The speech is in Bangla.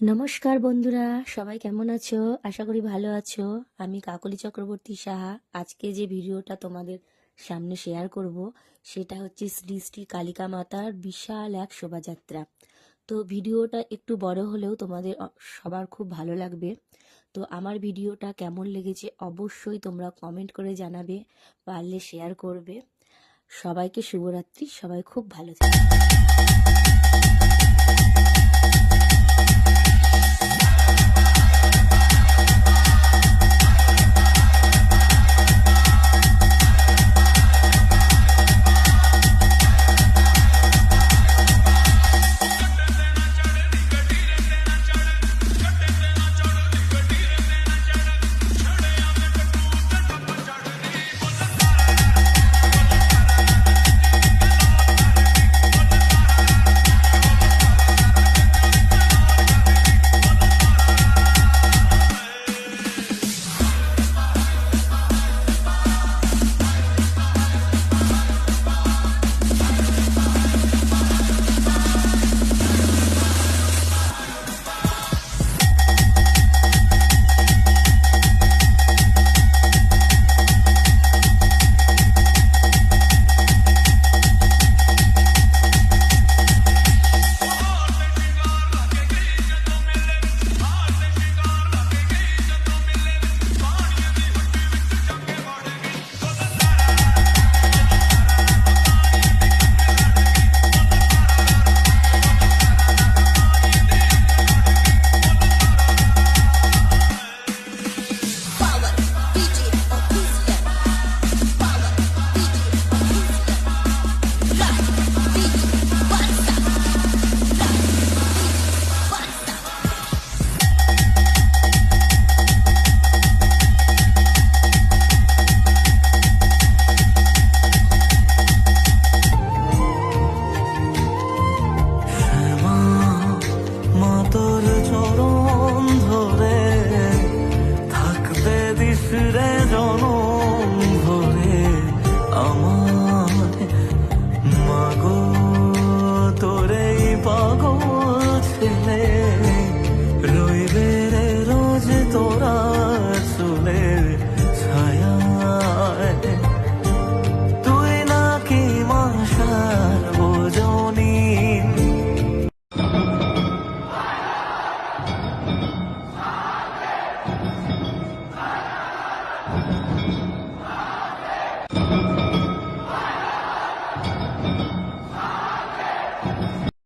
নমস্কার বন্ধুরা, সবাই কেমন আছো? আশা করি ভালো আছো। আমি কাকলি চক্রবর্তী সাহা। আজকে যে ভিডিওটা তোমাদের সামনে শেয়ার করব, সেটা হচ্ছে শ্রী শ্রী কালিকা মাতার বিশাল এক শোভাযাত্রা। তো ভিডিওটা একটু বড় হলেও তোমাদের সবার খুব ভালো লাগবে। তো আমার ভিডিওটা কেমন লেগেছে অবশ্যই তোমরা কমেন্ট করে জানাবে, পারলে শেয়ার করবে। সবাইকে শুভরাত্রি, সবাই খুব ভালো থাকবে süre dolu